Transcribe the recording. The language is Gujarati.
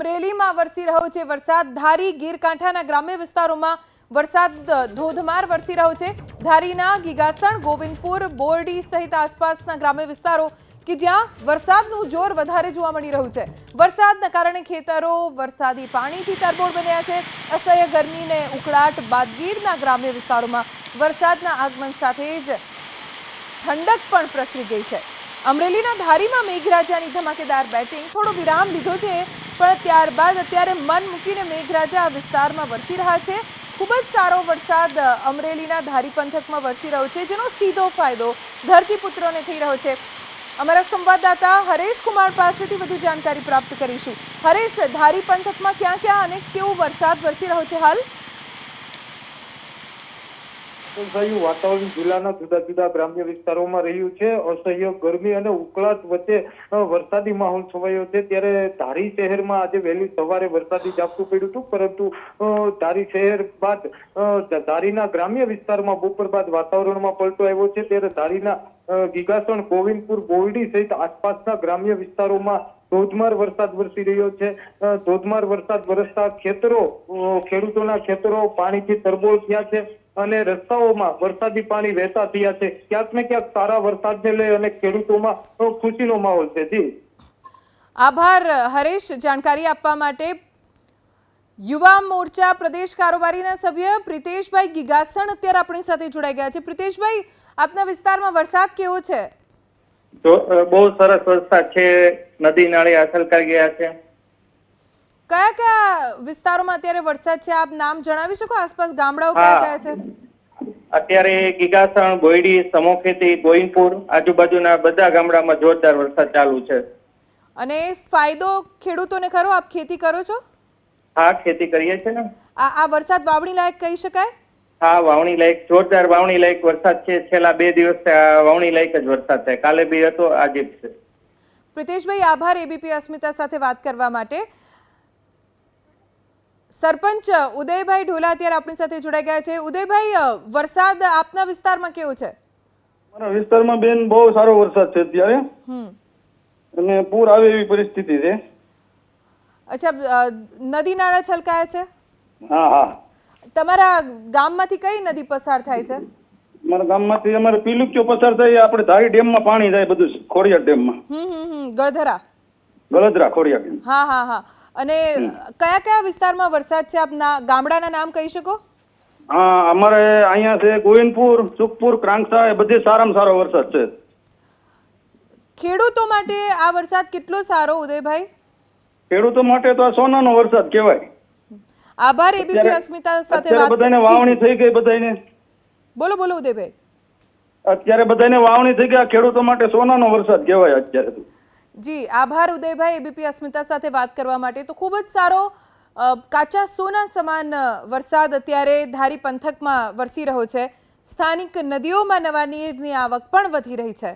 અમરેલીમાં વરસી રહ્યો છે વરસાદ ધારી ગીરકાંઠાના ગ્રામ્ય વિસ્તારોમાં વરસાદ ધોધમાર વરસી રહ્યો છે. ધારીના ગીગાસણ, ગોવિંદપુર, બોરડી સહિત આસપાસના ગ્રામ્ય વિસ્તારો કે જ્યાં વરસાદનું જોર વધારે જોવા મળી રહ્યું છે. વરસાદના કારણે ખેતરો વરસાદી પાણીથી તરબોળ બન્યા છે. અસહ્ય ગરમીને ઉકળાટ બાદ ગીરના ગ્રામ્ય વિસ્તારોમાં વરસાદના આગમન સાથે જ ઠંડક પણ પ્રસરી ગઈ છે. અમરેલીના ધારીમાં મેઘરાજાની ધમાકેદાર બેટિંગ થોડો વિરામ લીધો છે. પણ ત્યારબાદ અત્યારે મન મૂકીને મેઘરાજા આ વિસ્તારમાં વરસી રહ્યા છે. ખૂબ જ સારો વરસાદ અમરેલીના ધારી પંથકમાં વરસી રહ્યો છે, જેનો સીધો ફાયદો ધરતીપુત્રોને થઈ રહ્યો છે. અમારા સંવાદદાતા હરેશ કુમાર પાસેથી વધુ જાણકારી પ્રાપ્ત કરીશું. હરેશ, ધારી પંથકમાં ક્યાં ક્યાં અને કેવો વરસાદ વરસી રહ્યો છે હાલ? થયું વાતાવરણ જિલ્લાના જુદા જુદા ગ્રામ્ય વિસ્તારોમાં રહ્યું છે. અસહ્ય ગરમી અને ઉકળાટ વચ્ચે વરસાદી માહોલ છવાયો છે. ત્યારે ધારી શહેરમાં આજે વહેલી સવારે વરસાદી ઝાપટું પડ્યું હતું, પરંતુ ધારી શહેર બાદ ધારીના ગ્રામ્ય વિસ્તારમાં બપોર બાદ વાતાવરણમાં પલટો આવ્યો છે. ત્યારે ધારીના ગીગાસણ, ગોવિંદપુર બોરડી સહિત આસપાસના ગ્રામ્ય વિસ્તારોમાં ધોધમાર વરસાદ વરસી રહ્યો છે. ધોધમાર વરસાદ વરસતા ખેતરો ખેડૂતોના ખેતરો પાણીથી તરબોળ થયા છે. અને રસ્તાઓમાં વરસાદી પાણી વહેતા થયા છે. ક્યાંક ને ક્યાંક સારા વરસાદને લઈ અને ખેડૂતોમાં ખુશીનો માહોલ છે. જી. આભાર હરેશ. જાણકારી આપવા માટે યુવા મોરચા પ્રદેશ કારોબારીના સભ્ય પ્રિતેશભાઈ ગિગાસણ અત્યારે આપણી સાથે જોડાઈ ગયા છે. પ્રિતેશભાઈ આપના વિસ્તારમાં વરસાદ કેવો છે? બહુ સરસ વરસાદ છે. નદી નાળી કરી ગયા છે. કયા કયા વિસ્તારોમાં અત્યારે વરસાદ છે? આપ નામ જણાવી શકો? આસપાસ ગામડાઓ કયા. કયા છે? અત્યારે ગીગાસણ ગોયડી સમોખેતી ગોઈનપુર આજુબાજુના બધા ગામડામાં જોરદાર વરસાદ ચાલુ છે. અને ફાયદો ખેડૂતોને ખરો? આપ ખેતી કરો છો? હા ખેતી કરીએ છીએ ને. આ આ વરસાદ વાવણી લાયક કહી શકાય? હા વાવણી લાયક જોરદાર વાવણી લાયક વરસાદ છે. છેલ્લા બે દિવસ વાવણી લાયક જ વરસાદ થાય કાલે બી હતો આજે છે. પ્રિતેશભાઈ આભાર. એબીપી અસ્મિતા સાથે વાત કરવા માટે. સરપંચ ઉદયભાઈ ઢોલા અત્યારે આપણી સાથે જોડાઈ ગયા છે. ઉદયભાઈ વરસાદ આપના વિસ્તારમાં કેવો છે? મારા વિસ્તારમાં બેન બહુ સારો વરસાદ છે અત્યારે. અને પૂર આવે એવી પરિસ્થિતિ છે. અચ્છા નદી નાળા છલકાયા છે? હા હા. તમારા ગામમાંથી કઈ નદી પસાર થાય છે? મારા ગામમાંથી અમારે પીલુક્યો પસાર થાય આપણે ધારી ડેમમાં પાણી જાય બધું ખોડિયા ડેમમાં. હમ હમ ગળધરા? ગળધરા ખોડિયા ડેમ. હા હા હા. અને કયા કયા વિસ્તારમાં વરસાદ છે? આપના ગામડાના નામ કહી શકો? હા અમારે અહીંયા છે ગોવિંદપુર સુખપુર ક્રાંકસા એ બધે સારામાં સારો વરસાદ છે. ખેડૂતો માટે આ વરસાદ કેટલો સારો ઉદયભાઈ? ખેડૂતો માટે તો આ સોનાનો વરસાદ કહેવાય. આભાર એબીપી અસ્મિતા સાથે વાત બધાને વાવણી થઈ ગઈ બધાને બોલો બોલો ઉદયભાઈ. અત્યારે બધાને વાવણી થઈ ગયા ખેડૂતો માટે સોનાનો વરસાદ કહેવાય અત્યારે તો. જી, આભાર ઉદયભાઈ એબીપી અસ્મિતા સાથે વાત કરવા માટે. તો ખૂબ જ સારો કાચા સોના સમાન વરસાદ અત્યારે ધારી પંથકમાં વરસી રહ્યો છે. સ્થાનિક નદીઓમાં નવા નીરની આવક પણ વધી રહી છે.